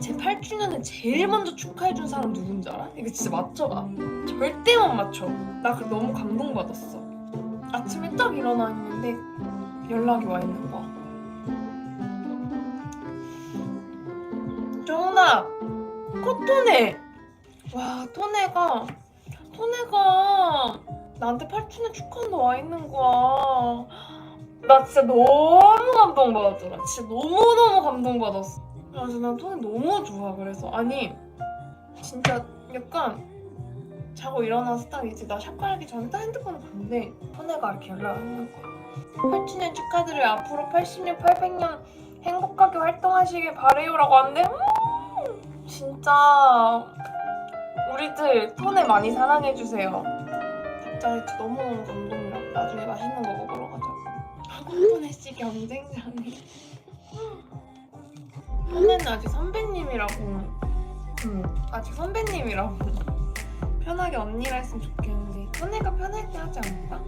제 8주년을 제일 먼저 축하해준 사람 누군지 알아? 이거 진짜 맞춰봐. 절대 못 맞춰. 나 그 너무 감동받았어. 아침에 딱 일어나 있는데 연락이 와 있는 거야. 정훈아, 코토네. 와, 토네가 토네가 나한테 8주년 축하한다 와 있는 거야. 나 진짜 너무 감동받았잖아. 진짜 너무너무 감동받았어. 그래서 난 토네 너무 좋아. 그래서 아니 진짜 약간 자고 일어나서 딱 이제 나 샤워 하기 전에 딱 핸드폰을 봤는데 토네가 이렇게 연락을 하는 거야. 8주년 축하드려요. 앞으로 80년, 800년 행복하게 활동하시길 바래요라고 하는데 음, 진짜 우리들 토네 많이 사랑해 주세요. 갑자기 진짜 너무너무 감동이라 나중에 맛있는 거 먹으러 가자고. 토네 씨 경쟁자네. 토네는 아직 선배님이라고. 응, 아직 선배님이라고. 편하게 언니라 했으면 좋겠는데 토네가 편하게 하지 않을까?